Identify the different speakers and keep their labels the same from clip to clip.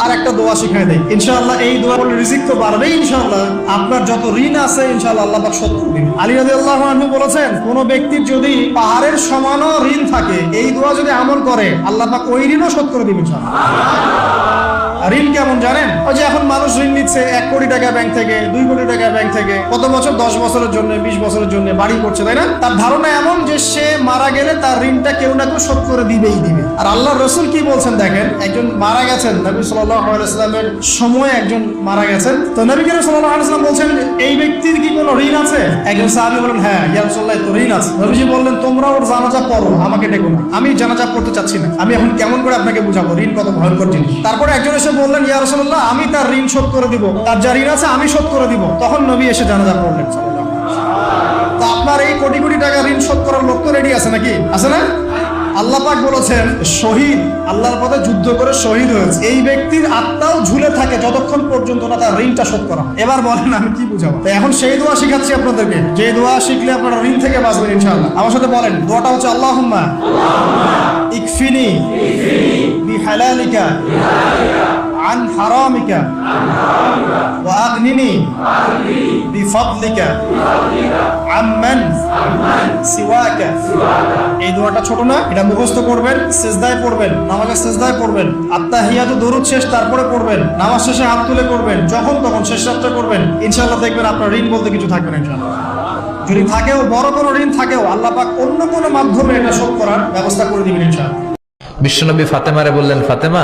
Speaker 1: আর একটা দোয়া শিখাই দেয়। ইনশাআল্লাহ এই দোয়া বলে রিজিক তো বাড়বে ইনশাআল্লাহ। আপনার যত ঋণ আছে, ইনশাআল্লাহ আল্লাহ পাক শোধ আলী রাদিয়াল্লাহু আনহু বলেছেন, কোন ব্যক্তির যদি পাহাড়ের সমানও ঋণ থাকে, এই দোয়া যদি আমল করে, আল্লাহ পাক ওই ঋণও শোধ করে দিবেন ইনশাআল্লাহ। ঋণ কেমন জানেন? ওই যে এখন মানুষ ঋণ নিচ্ছে, এক কোটি টাকা ব্যাংক থেকে, দুই কোটি টাকা ব্যাংক থেকে। কত বছর দশ বছরের জন্য, বিশ বছরের জন্য বাড়ি করছে, তাই না? তার ধারণা এমন যে সে মারা গেলে তার ঋণটা কেউ না কেউ শোধ করে দিবেই দিবে। আর আল্লাহ রসুল কি বলছেন দেখেন? একজন মারা গেছেন, নবী সাল্লামের সময় একজন মারা গেছেন। তো নবী কেন সাল্লাহ আলাইসালাম বলছেন এই ব্যক্তির কি কোনো ঋণ আছে? একজন সাহাবি বলেন হ্যাঁ ইয়া তো ঋণ আছে। নবীজি বললেন তোমরা ওর জানাজা পড়ো, আমাকে ডেকো না। আমি জানাজা পড়তে চাচ্ছি না। আমি এখন কেমন করে আপনাকে বুঝাবো? ঋণ কত ভয়ঙ্কর জিনিস। তারপরে একজন এসে বললেন, ইয়া আমি তার ঋণ শোধ করে দিব। তার যা ঋণ আছে, আমি শোধ করে দিব। তখন নবী এসে জানাজা পড়লেন। আপনার এই কোটি কোটি টাকা ঋণ শোধ করার লোক তো রেডি আছে নাকি? আছে না? আল্লাহ পাক বলেছেন শহীদ আল্লাহর পথে যুদ্ধ করে শহীদ হয়েছে। এই ব্যক্তির আত্মাও ঝুলে থাকে যতক্ষণ পর্যন্ত না তার ঋণটা শোধ করা এবার বলেন আমি কি বুঝাবো? তো এখন সেই দোয়া শিখাচ্ছি আপনাদেরকে। যে দোয়া শিখলে আপনারা ঋণ থেকে বাঁচবেন ইনশাআল্লাহ। আমার সাথে বলেন দোয়াটা হচ্ছে আল্লাহ ইকফিনি বিহালালিকা عن حرامك وأغنني بفضلك عمن سواك এই দোয়াটা ছোট না এটা মুখস্থ করবেন সেজদায় পড়বেন নামাজের সেজদায় পড়বেন আত্মাহিয়াত দরুদ শেষ তারপরে পড়বেন নামাজ শেষে হাত তুলে করবেন যখন তখন শেষ রাত্রে করবেন ইনশাআল্লাহ দেখবেন আপনার ঋণ বলতে কিছু থাকবে না ইনশাআল্লাহ যদি থাকেও বড় কোনো ঋণ থাকেও আল্লাহ পাক অন্য কোনো মাধ্যমে এটা শোধ করার ব্যবস্থা করে দিবেন ইনশাআল্লাহ
Speaker 2: বিশ্বনবী ফাতেমারে বললেন ফাতেমা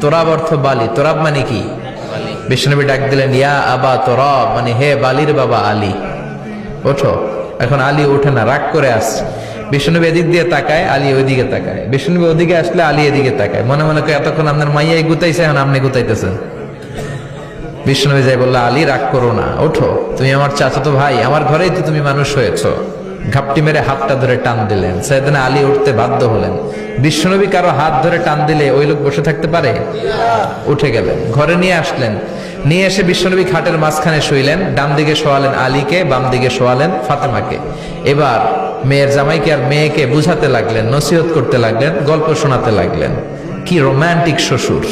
Speaker 2: তোরাব অর্থ বালি। তোরাব মানে কি? বিষ্ণুনবী ডাক দিলেন, ইয়া আবা তোরাব মানে হে বালির বাবা আলী। ওঠো। এখন আলী ওঠে না, রাগ করে আসছে। বিষ্ণুনবী এদিক দিয়ে তাকায়, আলী ওইদিকে তাকায়। বিষ্ণুনবী ওদিকে আসলে আলী এদিকে তাকায়। মনে মনে করে এতক্ষণ আপনার মাইয়াই গুতাইছে, এখন আপনি গুতাইতেছেন? বিষ্ণুবী যাই বলল, আলী, রাগ করো না। ওঠো। তুমি আমার চাচাতো ভাই, আমার ঘরেই তো তুমি মানুষ হয়েছ। ঘাপটি মেরে হাতটা ধরে টান দিলেন। সেদিন আলী উঠতে বাধ্য হলেন। বিষ্ণুনবী কারও হাত ধরে টান দিলে ওই লোক বসে থাকতে পারে? উঠে গেলেন, ঘরে নিয়ে আসলেন। নিয়ে এসে বিশ্বনবী খাটের মাঝখানে শুইলেন ডান দিকে শোয়ালেন আলীকে বাম দিকে শোয়ালেন ফাতেমাকে। এবার মেয়ের জামাইকে আর মেয়েকে বুঝাতে লাগলেন, নসিহত করতে লাগলেন, গল্প শোনাতে লাগলেন। কি রোমান্টিক শ্বশুর।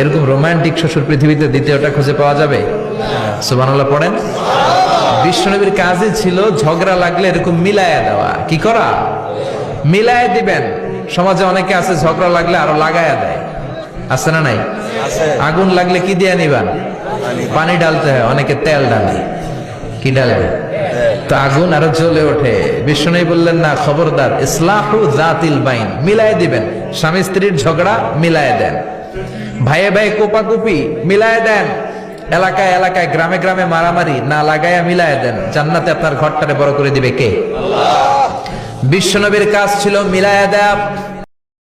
Speaker 2: এরকম রোমান্টিক শ্বশুর পৃথিবীতে দ্বিতীয়টা খুঁজে পাওয়া যাবে? সুবহানাল্লাহ পড়েন। বিশ্বনবীর কাজে ছিল ঝগড়া লাগলে এরকম মিলায়া দেওয়া। কি করা? মিলায়া দিবেন। সমাজে অনেকে আছে ঝগড়া লাগলে আরও লাগায়া দেয়। আছে না নাই? আগুন লাগলে কি দিয়ে নিবান? পানি ডালতে হয় অনেকে তেল ডালে কি ডালে তো আগুন আরও জ্বলে ওঠে। বিষ্ণু বললেন না খবরদার। ইসলাহু জাতিল বাইন। মিলায় দিবেন। স্বামী স্ত্রীর ঝগড়া মিলায় দেন। ভাইয়ে ভাই কোপাকুপি মিলায় দেন। এলাকায় এলাকায় গ্রামে গ্রামে মারামারি না লাগায়া মিলায় দেন। জান্নাতে আপনার ঘরটারে বড় করে দিবে কে? বিশ্বনবীর কাজ ছিল মিলায়া দেয়া।